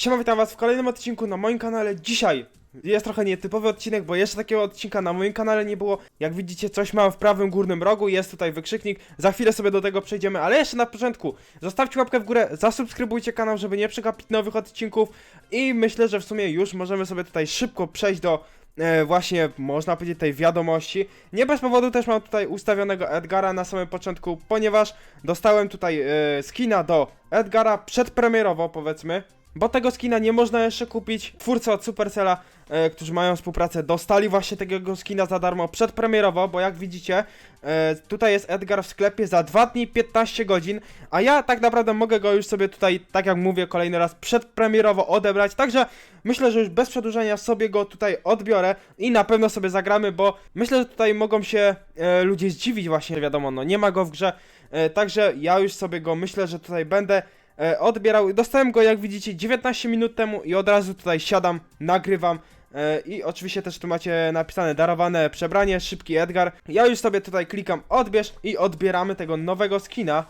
Siema, witam was w kolejnym odcinku na moim kanale. Dzisiaj jest trochę nietypowy odcinek, bo jeszcze takiego odcinka na moim kanale nie było. Jak widzicie, coś mam w prawym górnym rogu, jest tutaj wykrzyknik. Za chwilę sobie do tego przejdziemy, ale jeszcze na początku zostawcie łapkę w górę, zasubskrybujcie kanał, żeby nie przegapić nowych odcinków. I myślę, że w sumie już możemy sobie tutaj szybko przejść do e, właśnie, można powiedzieć, tej wiadomości. Nie bez powodu też mam tutaj ustawionego Edgara na samym początku, ponieważ dostałem tutaj e, skina do Edgara przedpremierowo, powiedzmy. Bo tego skina nie można jeszcze kupić. Twórcy od Supercella, e, którzy mają współpracę, dostali właśnie takiego skina za darmo przedpremierowo, bo jak widzicie, e, tutaj jest Edgar w sklepie za 2 dni 15 godzin, a ja tak naprawdę mogę go już sobie tutaj, tak jak mówię, kolejny raz przedpremierowo odebrać, także myślę, że już bez przedłużenia sobie go tutaj odbiorę i na pewno sobie zagramy, bo myślę, że tutaj mogą się e, ludzie zdziwić właśnie, wiadomo, no nie ma go w grze, e, także ja już sobie go myślę, że tutaj będę e, odbierał. Dostałem go, jak widzicie, 19 minut temu i od razu tutaj siadam, nagrywam. E, I oczywiście też tu macie napisane darowane przebranie, szybki Edgar. Ja już sobie tutaj klikam odbierz i odbieramy tego nowego skina.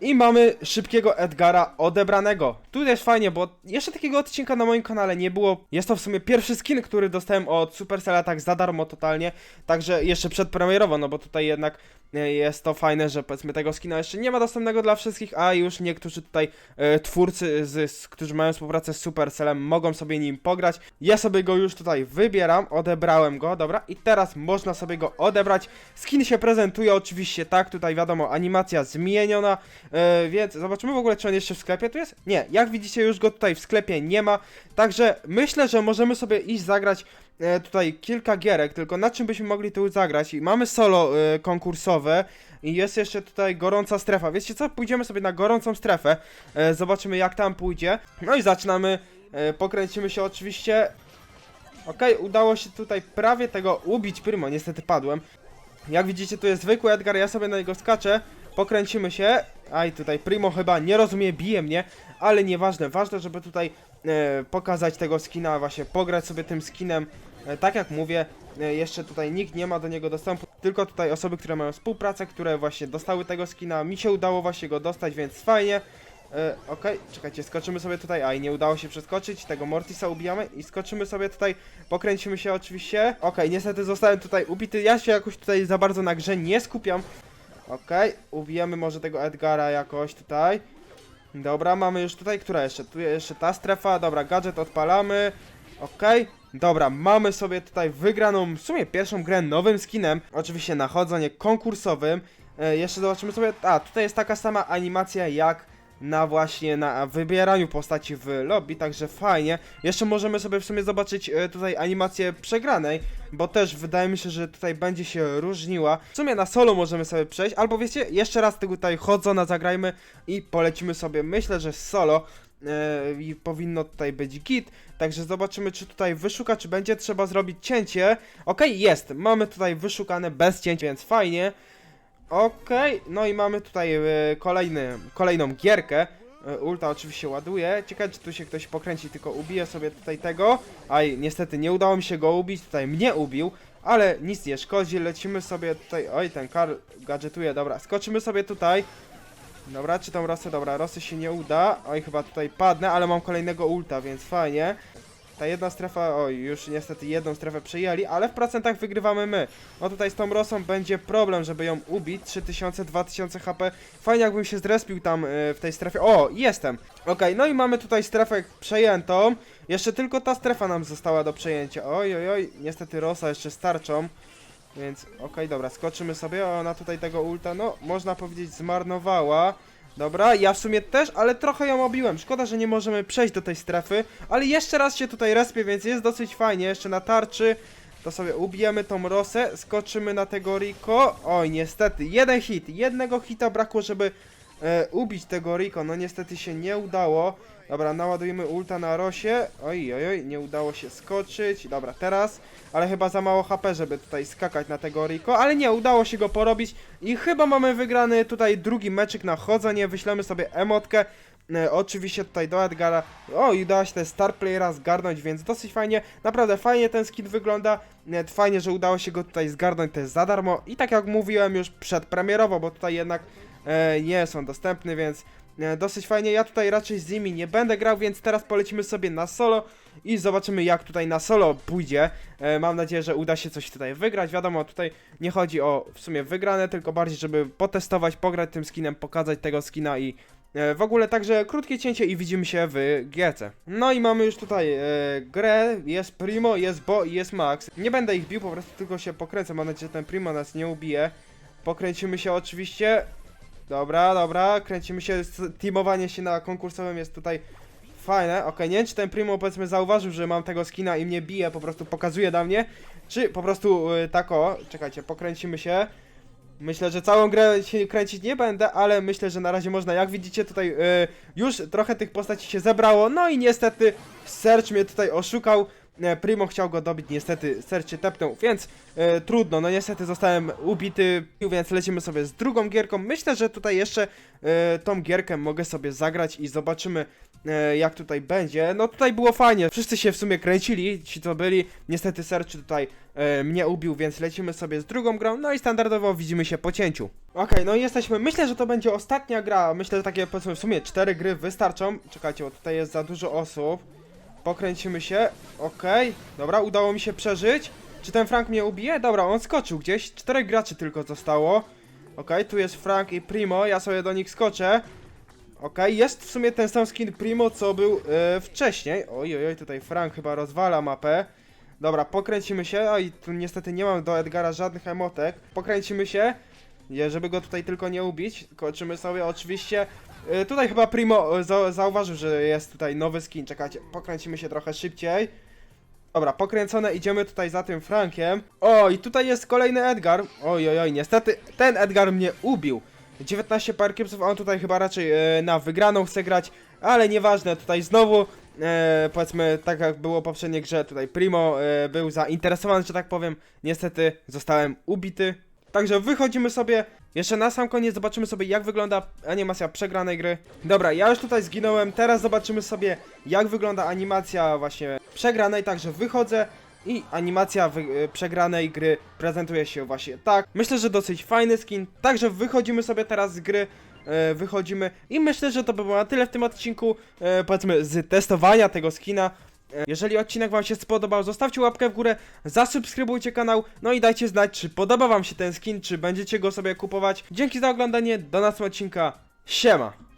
I mamy szybkiego Edgara odebranego. Tu jest fajnie, bo jeszcze takiego odcinka na moim kanale nie było. Jest to w sumie pierwszy skin, który dostałem od Supercella tak za darmo totalnie. Także jeszcze przedpremierowo, no bo tutaj jednak jest to fajne, że powiedzmy tego skina jeszcze nie ma dostępnego dla wszystkich, a już niektórzy tutaj e, twórcy, z, z, którzy mają współpracę z Supercellem, mogą sobie nim pograć. Ja sobie go już tutaj wybieram, odebrałem go, dobra, i teraz można sobie go odebrać. Skin się prezentuje oczywiście tak, tutaj wiadomo, animacja zmieniona, e, więc zobaczymy w ogóle, czy on jeszcze w sklepie tu jest. Nie, jak widzicie, już go tutaj w sklepie nie ma, także myślę, że możemy sobie iść zagrać tutaj kilka gierek, tylko na czym byśmy mogli tu zagrać? I mamy solo e, konkursowe i jest jeszcze tutaj gorąca strefa. Wiecie co? Pójdziemy sobie na gorącą strefę, e, zobaczymy jak tam pójdzie. No i zaczynamy, e, pokręcimy się oczywiście. Okej, udało się tutaj prawie tego ubić Primo, niestety padłem. Jak widzicie, tu jest zwykły Edgar, ja sobie na niego skaczę, pokręcimy się. Aj, tutaj Primo chyba nie rozumie, bije mnie, ale nieważne, ważne, żeby tutaj e, pokazać tego skina, właśnie pograć sobie tym skinem. E, tak jak mówię, e, jeszcze tutaj nikt nie ma do niego dostępu, tylko tutaj osoby, które mają współpracę, które właśnie dostały tego skina. Mi się udało właśnie go dostać, więc fajnie. E, Okej, czekajcie, skoczymy sobie tutaj. Aj, nie udało się przeskoczyć. Tego Mortisa ubijamy i skoczymy sobie tutaj. Pokręcimy się oczywiście. Okej, niestety zostałem tutaj ubity. Ja się jakoś tutaj za bardzo na grze nie skupiam. Okej, ubijemy może tego Edgara jakoś tutaj. Dobra, mamy już tutaj, która jeszcze? Tu jeszcze ta strefa. Dobra, gadżet odpalamy. Okej. Dobra, mamy sobie tutaj wygraną w sumie pierwszą grę nowym skinem. Oczywiście na chodzenie konkursowym. E, jeszcze zobaczymy sobie. A, tutaj jest taka sama animacja jak na właśnie na wybieraniu postaci w lobby, także fajnie. Jeszcze możemy sobie w sumie zobaczyć e, tutaj animację przegranej, bo też wydaje mi się, że tutaj będzie się różniła. W sumie na solo możemy sobie przejść, albo wiecie, jeszcze raz tutaj chodzona zagrajmy i polecimy sobie. Myślę, że solo i powinno tutaj być git. Także zobaczymy, czy tutaj wyszuka, czy będzie trzeba zrobić cięcie. Okej, jest. Mamy tutaj wyszukane bez cięcia, więc fajnie. Okej, no i mamy tutaj e, kolejny, kolejną gierkę. E, ulta oczywiście ładuje. Ciekawe, czy tu się ktoś pokręci, tylko ubiję sobie tutaj tego. Aj, niestety nie udało mi się go ubić, tutaj mnie ubił. Ale nic nie szkodzi, lecimy sobie tutaj. Oj, ten kar gadżetuje, dobra. Skoczymy sobie tutaj. Dobra, czy tą Rosę? Dobra, Rosy się nie uda. Oj, chyba tutaj padnę, ale mam kolejnego ulta, więc fajnie. Ta jedna strefa, oj, już niestety jedną strefę przejęli, ale w procentach wygrywamy my. No tutaj z tą Rosą będzie problem, żeby ją ubić. 3000, 2000 HP. Fajnie jakbym się zrespił tam y, w tej strefie. O, jestem. Okej, no i mamy tutaj strefę przejętą. Jeszcze tylko ta strefa nam została do przejęcia. Oj, oj, oj, niestety Rosa jeszcze starczą. Więc, okej, dobra, skoczymy sobie. Ona tutaj tego ulta, no, można powiedzieć, zmarnowała. Dobra, ja w sumie też, ale trochę ją obiłem. Szkoda, że nie możemy przejść do tej strefy, ale jeszcze raz się tutaj respię, więc jest dosyć fajnie. Jeszcze na tarczy to sobie ubijemy tą Rosę, skoczymy na tego Rico. Oj, niestety, jeden hit, jednego hita brakło, żeby e, ubić tego Rico. No niestety się nie udało. Dobra, naładujemy ulta na Rosie. Oj, oj, oj, nie udało się skoczyć. Dobra, teraz, ale chyba za mało HP, żeby tutaj skakać na tego Rico, ale nie, udało się go porobić i chyba mamy wygrany tutaj drugi meczyk na chodzenie. Wyślemy sobie emotkę. E, oczywiście tutaj do Edgara. O, i udało się te star playera zgarnąć, więc dosyć fajnie. Naprawdę fajnie ten skin wygląda. E, fajnie, że udało się go tutaj zgarnąć też za darmo. I tak jak mówiłem już przedpremierowo, bo tutaj jednak e, nie są dostępne, więc e, dosyć fajnie. Ja tutaj raczej z nimi nie będę grał, więc teraz polecimy sobie na solo i zobaczymy jak tutaj na solo pójdzie. E, mam nadzieję, że uda się coś tutaj wygrać. Wiadomo, tutaj nie chodzi o w sumie wygrane, tylko bardziej, żeby potestować, pograć tym skinem, pokazać tego skina i w ogóle także krótkie cięcie i widzimy się w GC. No i mamy już tutaj e, grę, jest Primo, jest Bo i jest Max. Nie będę ich bił, po prostu tylko się pokręcę, mam nadzieję, że ten Primo nas nie ubije. Pokręcimy się oczywiście. Dobra, dobra, kręcimy się, teamowanie się na konkursowym jest tutaj fajne, okej, nie wiem czy ten Primo powiedzmy zauważył, że mam tego skina i mnie bije, po prostu pokazuje na mnie, czy po prostu y, tak o, czekajcie, pokręcimy się. Myślę, że całą grę się kręcić nie będę, ale myślę, że na razie można. Jak widzicie tutaj y, już trochę tych postaci się zebrało, no i niestety Serge mnie tutaj oszukał. E, Primo chciał go dobić, niestety Serge się tepnął, więc e, trudno, no niestety zostałem ubity, więc lecimy sobie z drugą gierką. Myślę, że tutaj jeszcze e, tą gierkę mogę sobie zagrać i zobaczymy e, jak tutaj będzie. No tutaj było fajnie, wszyscy się w sumie kręcili, ci co byli. Niestety Serge tutaj e, mnie ubił, więc lecimy sobie z drugą grą, no i standardowo widzimy się po cięciu. Okej, no i jesteśmy, myślę, że to będzie ostatnia gra, myślę, że takie powiedzmy w sumie cztery gry wystarczą. Czekajcie, bo tutaj jest za dużo osób. Pokręcimy się, okej, dobra, udało mi się przeżyć. Czy ten Frank mnie ubije? Dobra, on skoczył gdzieś, czterech graczy tylko zostało. Okej, tu jest Frank i Primo, ja sobie do nich skoczę. Okej, jest w sumie ten sam skin Primo, co był e, wcześniej. Oj, oj, oj, tutaj Frank chyba rozwala mapę. Dobra, pokręcimy się. Oj, tu niestety nie mam do Edgara żadnych emotek. Pokręcimy się, żeby go tutaj tylko nie ubić. Kończymy sobie oczywiście. E, tutaj chyba Primo e, za zauważył, że jest tutaj nowy skin. Czekajcie, pokręcimy się trochę szybciej. Dobra, pokręcone, idziemy tutaj za tym Frankiem. O, i tutaj jest kolejny Edgar. Oj, oj, oj, niestety ten Edgar mnie ubił. 19 parkiepsów, a on tutaj chyba raczej e, na wygraną chce grać, ale nieważne, tutaj znowu, e, powiedzmy, tak jak było w poprzedniej grze, tutaj Primo e, był zainteresowany, że tak powiem, niestety zostałem ubity. Także wychodzimy sobie, jeszcze na sam koniec zobaczymy sobie jak wygląda animacja przegranej gry. Dobra, ja już tutaj zginąłem, teraz zobaczymy sobie jak wygląda animacja właśnie przegranej, także wychodzę i animacja y, przegranej gry prezentuje się właśnie tak. Myślę, że dosyć fajny skin, także wychodzimy sobie teraz z gry. e, Wychodzimy i myślę, że to by było na tyle w tym odcinku, e, powiedzmy z testowania tego skina. Jeżeli odcinek Wam się spodobał, zostawcie łapkę w górę, zasubskrybujcie kanał, no i dajcie znać, czy podoba Wam się ten skin, czy będziecie go sobie kupować. Dzięki za oglądanie, do następnego odcinka, siema!